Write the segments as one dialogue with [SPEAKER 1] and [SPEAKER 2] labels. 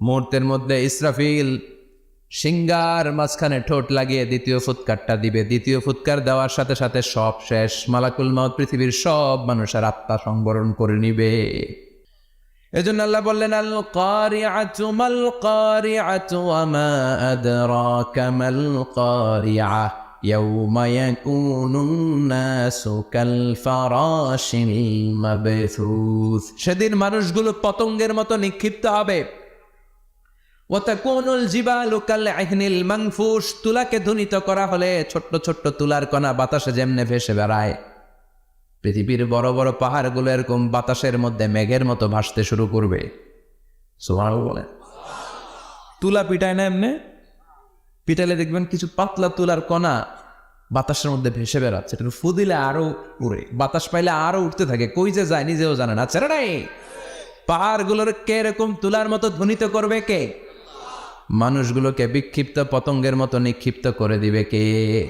[SPEAKER 1] মুহূর্তের মধ্যে ইসরাফিল সিঙ্গার মাঝখানে ঠোঁট লাগিয়ে দ্বিতীয় ফুৎকারটা দিবে। দ্বিতীয় ফুৎকার দেওয়ার সাথে সাথে সব শেষ। মালাকুল মাউত পৃথিবীর সব মানুষের আত্মা সংবরণ করে নিবে। এজন্য আল্লাহ বললেন আল কারিআতু মাল কারিআতু ওয়া মা আদরাকা মাল কারিআহ ইয়াউমা ইয়াকুনুন নাসু কাল ফারাশিল মাবথুস. সেদিন মানুষগুলো পতঙ্গের মতো নিক্ষিপ্ত হবে। ওয়াতাকুনুল জিবালু কাল আহিনিল মানফুস তুলাকে ধ্বনিত করা হলে ছোট্ট ছোট্ট তুলার কণা বাতাসে যেমনে ভেসে বেড়ায়। পৃথিবীর বড় বড় পাহাড়গুলো এরকম বাতাসের মধ্যে মেঘের মতো ভাসতে শুরু করবে। সোহান বলে তুলা পিটায় না এমনি? পিটাইলে দেখবেন কিছু পাতলা তুলার কণা বাতাসের মধ্যে ভেসে বেড়াচ্ছে। এটা ফু দিলে আরও উড়ে। বাতাস পাইলে আরও উঠতে থাকে। কই যে যায় নিজেও জানে না। ছেড়ে নাই? পাহাড়গুলোর কে এরকম তুলার মতো ধ্বনিত করবে কে? মানুষগুলোকে বিক্ষিপ্ত পতঙ্গের মতো নিক্ষিপ্ত করে দিবে কে?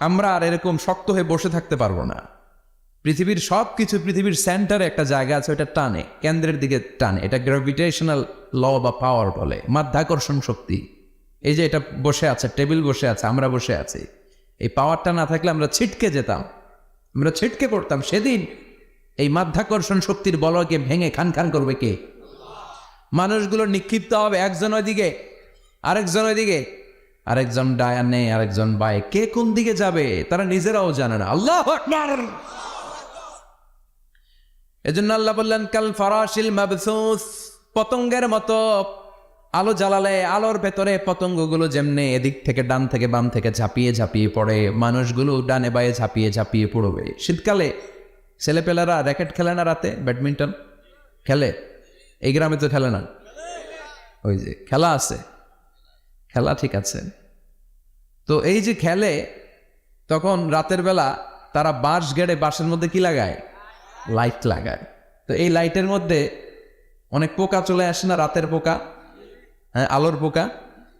[SPEAKER 1] আমরা আর এরকম শক্ত হয়ে বসে থাকতে পারব না। পৃথিবীর সব কিছু পৃথিবীর সেন্টারে একটা জায়গা আছে ওটা টানে, কেন্দ্রের দিকে টানে। এটা গ্র্যাভিটেশনাল ল বা পাওয়ার বলে, মাধ্যাকর্ষণ শক্তি। এই যে এটা বসে আছে টেবিল বসে আছে, আমরা বসে আছি। এই পাওয়ারটা না থাকলে আমরা ছিটকে যেতাম। আমরা ছিটকে পড়তাম সেদিন। এই মাধ্যাকর্ষণ শক্তির বলকে ভেঙে খান খান করবে কে? মানুষগুলো নিক্ষিপ্ত হবে একজন ওইদিকে আরেকজন ওইদিকে, আরেকজন ডায়ানে আরেকজন বাই কে কোন দিকে যাবে, তারা নিজেরাও জানে না। আল্লাহ এজন্য আল্লাহ বললেন, কাল ফরাশিল মাবসুস, পতঙ্গের মতো আলো জ্বালালে, আলোর ভেতরে পতঙ্গগুলো যেমনি এদিক থেকে ডান থেকে বাম থেকে ঝাঁপিয়ে ঝাঁপিয়ে পড়ে, মানুষগুলো ডানে বায়ে ঝাঁপিয়ে ঝাঁপিয়ে পড়বে। শীতকালে ছেলেপেলেরা র্যাকেট খেলে না রাতে? ব্যাডমিন্টন? খেলে? এই গ্রামে তো খেলে না। ওই যে, খেলা আছে। খেলা ঠিক আছে। তো এই যে খেলে, তখন রাতের বেলা তারা বাঁশ গেড়ে বাঁশের মধ্যে কি লাগায়? লাইট লাগায়। তো এই লাইটের মধ্যে অনেক পোকা চলে আসে না, রাতের পোকা? হ্যাঁ আলোর পোকা?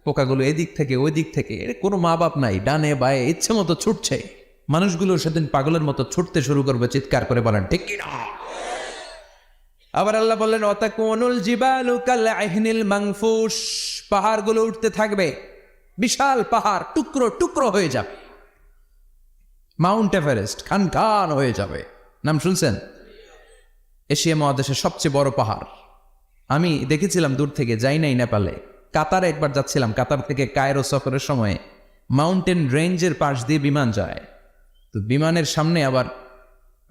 [SPEAKER 1] পোকাগুলো এদিক থেকে ওই দিক থেকে কোনো মা বাপ নাই, ডানে বায়ে, ইচ্ছে মতো ছুটছে। মানুষগুলো সেদিন পাগলের মতো ছুটতে শুরু করবে, চিৎকার করে বলেন, ঠিক আবার আল্লাহ বললেন, অতাকুনুল জিবালু কাল আহিনিল মাংফুস পাহাড়গুলো উঠতে থাকবে, বিশাল পাহাড়, টুকরো টুকরো হয়ে যাবে। মাউন্ট এভারেস্ট খান খান হয়ে যাবে। নাম শুনছেন? এশিয়া মহাদেশের সবচেয়ে বড় পাহাড়। আমি দেখেছিলাম দূর থেকে, যাই নাই নেপালে। কাতারে একবার যাচ্ছিলাম, কাতার থেকে কায়রো সফরের সময়। মাউন্টেন রেঞ্জের পাশ দিয়ে বিমান যায়। তো বিমানের সামনে আবার,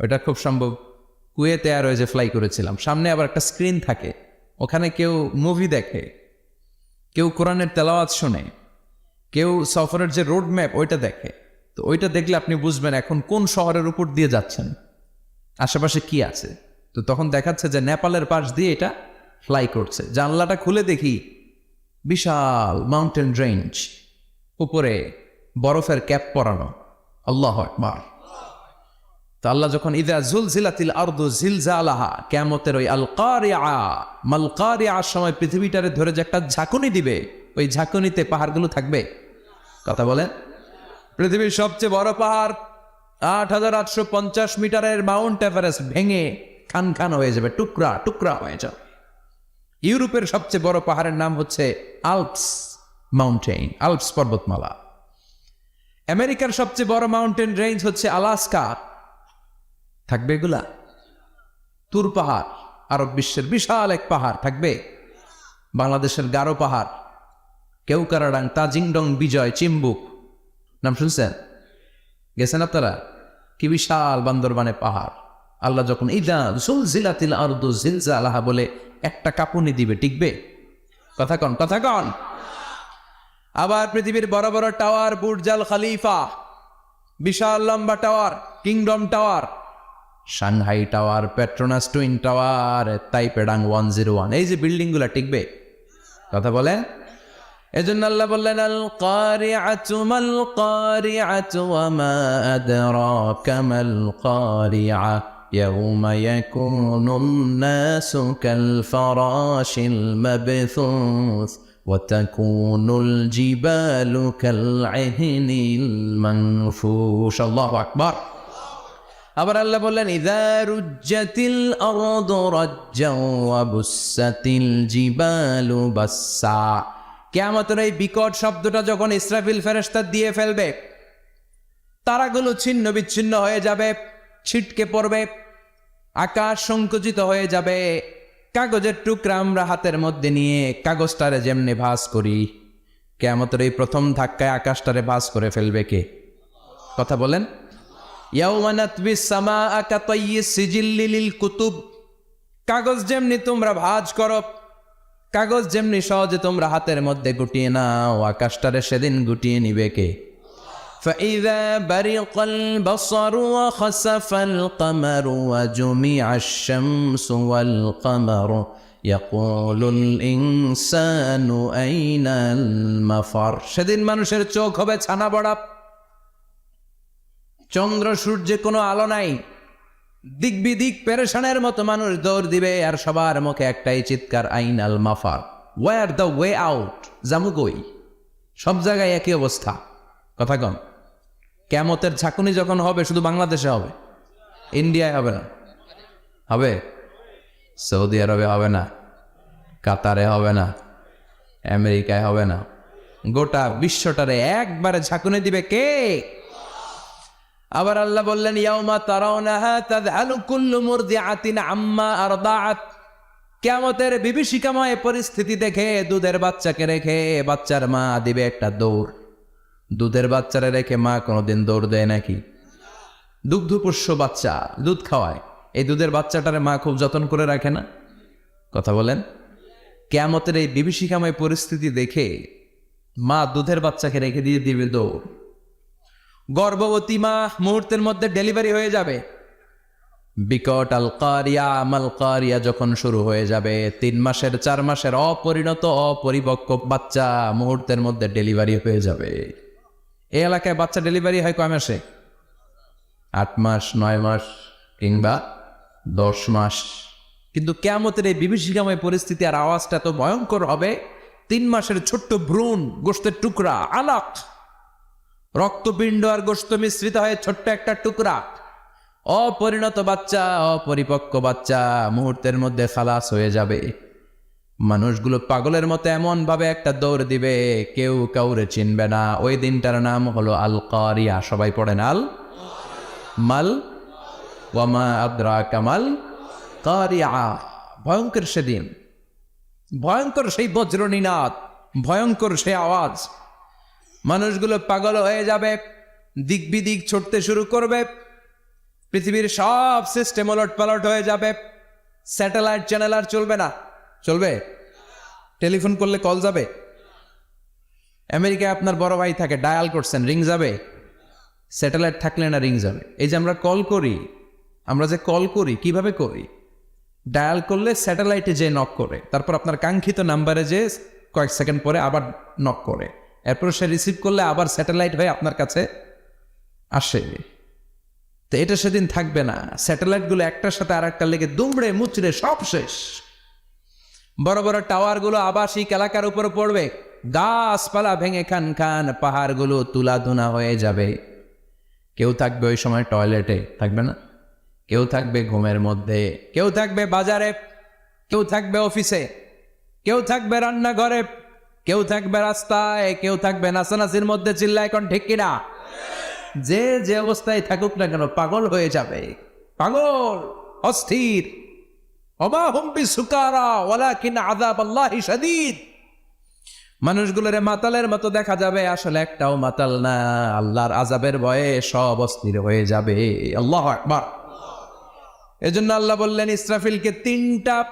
[SPEAKER 1] ওটা খুব সম্ভব কুয়েতে আর যে ফ্লাই করেছিলাম। সামনে আবার একটা স্ক্রিন থাকে। ওখানে কেউ মুভি দেখে, কেউ কোরআনের তেলাওয়াত শোনে, কেউ সফরের যে রোড ম্যাপ ওইটা দেখে। তো ওইটা দেখলে আপনি বুঝবেন এখন কোন শহরের উপর দিয়ে যাচ্ছেন, আশেপাশে কি আছে। তো তখন দেখাচ্ছে যে নেপালের পাশ দিয়ে এটা ফ্লাই করছে। জানলাটা খুলে দেখি, বিশাল মাউন্টেন রেঞ্জ উপরে বরফের ক্যাপ পরানো। আল্লাহ আকবার। তো আল্লাহ যখন, ইদা জুল জিলাতিল আর্দু জিলজালাহা কেমতের ওই আল কারিয়া মাল কারিয়ার সময় পৃথিবীটারে ধরে যে একটা ঝাঁকুনি দিবে, ওই ঝাঁকুনিতে পাহাড়গুলো থাকবে। কথা বলেন? পৃথিবীর সবচেয়ে বড় পাহাড়, আট হাজার আটশো পঞ্চাশ মিটারের মাউন্ট এভারেস্ট ভেঙে খান খান হয়ে যাবে, টুকরা টুকরা হয়ে যাবে। ইউরোপের সবচেয়ে বড় পাহাড়ের নাম হচ্ছে আলপস মাউন্টেন আলপস পর্বতমালা। আমেরিকার সবচেয়ে বড় মাউন্টেন রেঞ্জ হচ্ছে আলাস্কা থাকবে এগুলা? তুর পাহাড়, আরব বিশ্বের বিশাল এক পাহাড় থাকবে। বাংলাদেশের গারো পাহাড়, কেউকারাডাং, তাজিংডং, বিজয়, চিম্বুক। নাম শুনছেন? গেছেন আপনারা? কি বিশাল বান্দরবানে পাহাড়। আল্লাহ যখন ইদা জুল জিলাতিল আরদু জিলজা আলাহা বলে একটা কাপুনি দিবে, টিকবে? কথা কন কথা কন। আবার পৃথিবীর বড় বড় টাওয়ার, বুর্জাল খালিফা, বিশাল লম্বা tower, Kingdom Tower Shanghai tower Petronas twin tower Taipei one zero one এই যে বিল্ডিংগুলো টিকবে কথা বলেন এজন্য আল্লাহ বললেন আল কারিআতু মাল কারিআতু ওয়া মা আদরাকা মাল কারিআ يوم يكون الناس كالفراش المبثوث وتكون الجبال كالعهن المنفوش الله أكبر আবার আল্লাহ বললেন, ইদা রুজ্জাতিল আরদু রাজ্জাও ওয়া বুসাতিল জিবালু বাসসা। কিয়ামতের এই বিকট শব্দটা যখন ইসরাফিল ফেরেশতা দিয়ে ফেলবে, তারাগুলো ছিন্ন বিচ্ছিন্ন হয়ে যাবে, ছিটকে পড়বে, আকাশ সংকুচিত হয়ে যাবে। কাগজের টুকরা আমরা হাতের মধ্যে নিয়ে কাগজটারে যেমনি ভাস করি কেমতের এই প্রথম ধাক্কায় আকাশটারে ভাস করে ফেলবে কে? কথা বলেন। কুতুব কাগজ যেমনি তোমরা ভাঁজ করো কাগজ যেমনি সহজে তোমরা হাতের মধ্যে গুটিয়ে নাও আকাশটারে সেদিন গুটিয়ে নিবে কে فإذا برق البصر وخسف القمر وجمع الشمس والقمر يقول الإنسان أين المفر সেদিন মানুষের চোখ হবে ছানা বড়া চন্দ্র সূর্যে কোনো আলো নাই। দিক বিদিক পেরেশানের মতো মানুষ দৌড় দিবে আর সবার মুখে একটাই চিৎকার আইন আল মাফার ওয়ার দ্য ওয়ে আউট জামুকই সব জায়গায় একই অবস্থা। কথা কম। কেমতের ঝাঁকুনি যখন হবে, শুধু বাংলাদেশে হবে? ইন্ডিয়ায় হবে না? হবে? সৌদি আরবে হবে না? কাতারে হবে না? আমেরিকায় হবে না? গোটা বিশ্বটারে একবারে ঝাঁকুনি দিবে কে? আবার আল্লাহ বললেন মুরদিআতিন আম্মা বিভীষিকাময় পরিস্থিতি দেখে দুধের বাচ্চাকে রেখে বাচ্চার মা দিবে একটা দৌড়। দুধের বাচ্চারা রেখে মা কোনোদিন দৌড় দেয় নাকি? দুগ্ধপোষ্য বাচ্চা, দুধ খাওয়ায়। এই দুধের বাচ্চাটারে মা খুব যত্ন করে রাখে না? কথা বলেন। কেয়ামতের এই বিভীষিকাময় পরিস্থিতি দেখে মা দুধের বাচ্চাকে রেখে দিয়ে দিবে দৌড়। গর্ভবতী মা মুহূর্তের মধ্যে ডেলিভারি হয়ে যাবে। বিকট আল কারিয়া কারিয়া যখন শুরু হয়ে যাবে, তিন মাসের, চার মাসের অপরিণত, অপরিপক্ক বাচ্চা মুহূর্তের মধ্যে ডেলিভারি হয়ে যাবে। এই এলাকায় বাচ্চা ডেলিভারি হয় কয় মাসে? আট মাস, নয় মাস কিংবা দশ মাস। কিন্তু কেমতের এই বিভীষিকাময় পরিস্থিতি আর আওয়াজটা তো ভয়ঙ্কর হবে, তিন মাসের ছোট্ট ভ্রূণ গোষ্ঠের টুকরা, আলাক রক্তপিণ্ড আর গোস্ত মিশ্রিত হয়ে ছোট্ট একটা টুকরা। অপরিণত বাচ্চা, অপরিপক্ক বাচ্চা মুহূর্তের মধ্যে খালাস হয়ে যাবে। মানুষগুলো পাগলের মতো এমন ভাবে একটা দৌড় দিবে, কেউ কাউরে চিনবে না। ওই দিনটার নাম হলো আল কারিয়া সবাই পড়েন আল? মাল? ওয়ামা আদ্রা কামাল কারিয়া। ভয়ঙ্কর সেদিন। ভয়ঙ্কর সেই বজ্রনীনাদ। ভয়ঙ্কর সেই আওয়াজ। মানুষগুলো পাগল হয়ে যাবে, দিক বিদিক ছুটতে শুরু করবে, পৃথিবীর সব সিস্টেম ওলট পালট হয়ে যাবে স্যাটেলাইট চ্যানেল আর চলবে না। চলবে? টেলিফোন করলে কল যাবে? আমেরিকায় আপনার বড় ভাই থাকে ডায়াল করছেন রিং যাবে? স্যাটেলাইট থাকলে না রিং যাবে? এই যে আমরা কল করি, আমরা যে কল করি, কীভাবে করি? ডায়াল করলে স্যাটেলাইটে যে নক করে, তারপর আপনার কাঙ্ক্ষিত নাম্বারে যে কয়েক সেকেন্ড পরে আবার নক করে। এরপর সে রিসিভ করলে আবার স্যাটেলাইট হয়ে আপনার কাছে আসে। তো এটা সেদিন থাকবে না। স্যাটেলাইটগুলো একটার সাথে আর একটা লেগে দুমড়ে মুচড়ে সব শেষ। বড় বড় টাওয়ারগুলো আবাসিক এলাকার উপর পড়বে। গাছপালা ভেঙে খান খান পাহাড়গুলো তুলাধুনা হয়ে যাবে। কেউ থাকবে ওই সময় টয়লেটে থাকবে না? কেউ থাকবে ঘুমের মধ্যে, কেউ থাকবে বাজারে, কেউ থাকবে অফিসে কেউ থাকবে রান্নাঘরে। কেউ থাকবে রাস্তায়, কেউ থাকবে নাচানাচির মধ্যে চিল্লা এখন ঠিক কিনা? যে যে অবস্থায় থাকুক না কেন পাগল হয়ে যাবে। পাগল, অস্থির। মানুষগুলোরে মাতালের মতো দেখা যাবে, আসলে একটাও মাতাল না। আল্লাহর আজাবের ভয়ে সব অস্থির হয়ে যাবে। আল্লাহ আকবার। এজন্য আল্লাহ বললেন, ইসরাফিলকে তিনটা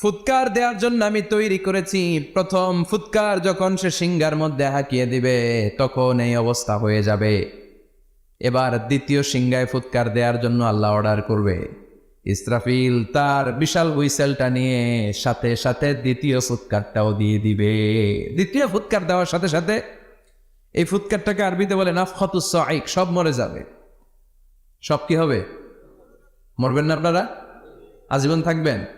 [SPEAKER 1] ফুৎকার দেওয়ার জন্য আমি তৈরি করেছি। প্রথম ফুৎকার যখন সে সিঙ্গার মধ্যে হাঁকিয়ে দিবে, তখন এই অবস্থা হয়ে যাবে। এবার দ্বিতীয় সিংগায় ফুৎকার দেওয়ার জন্য আল্লাহ অর্ডার করবে। ইসরাফিল তার বিশাল হুইসেলটা নিয়ে সাথে সাথে দ্বিতীয় ফুৎকারটাও দিয়ে দিবে। দ্বিতীয় ফুৎকার দেওয়ার সাথে সাথে এই ফুৎকারটাকে আরবিতে বলে নাফখাতুস আইক সব মরে যাবে। সব কি হবে? মরবেন না আপনারা? আজীবন থাকবেন?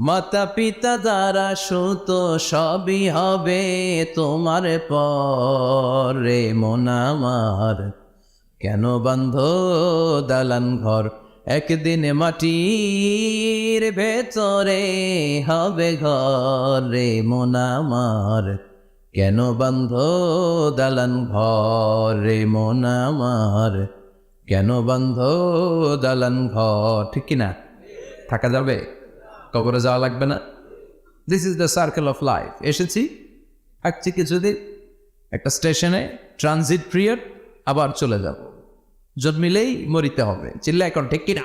[SPEAKER 1] মাতা পিতা দ্বারা সুত, সবই হবে তোমার পরে। মনামার কেন বান্ধ দালান ঘর? একদিন মাটির ভেতরে হবে ঘরে। মনামার কেন বান্ধ দালান ঘরে? মনামার কেন বান্ধ দালান ঘর? ঠিক কিনা? থাকা যাবে? কবরে যাওয়া লাগবে না। This is the circle of life এসেছি। থাকছি কিছুদিন। একটা স্টেশনে ট্রানজিট পিরিয়ড আবার চলে যাব। জন্মিলেই মরিতে হবে। চিল্লা এখন ঠিক কিনা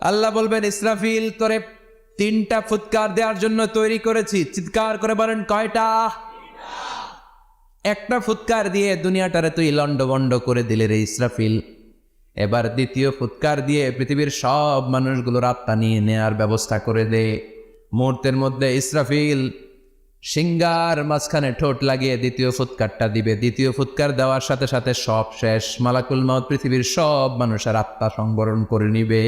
[SPEAKER 1] আল্লাহ বলবেন, ইসরাফিল করে তিনটা ফুৎকার দেওয়ার জন্য তৈরি করেছি। চিৎকার করে বলেন, কয়টা? একটা ফুৎকার দিয়ে দুনিয়াটারে তুই লন্ডবন্ড করে দিলে রে ইসরাফিল। এবার দ্বিতীয় ফুৎকার দিয়ে পৃথিবীর সব মানুষগুলোর আত্মা নিয়ে নেয়ার ব্যবস্থা করে দে। মুহূর্তের মধ্যে ইসরাফিল সিঙ্গার মাঝখানে ঠোঁট লাগিয়ে দ্বিতীয় ফুৎকারটা দিবে। দ্বিতীয় ফুৎকার দেওয়ার সাথে সাথে সব শেষ। মালাকুল মত পৃথিবীর সব মানুষের আত্মা সংবরণ করে নিবে।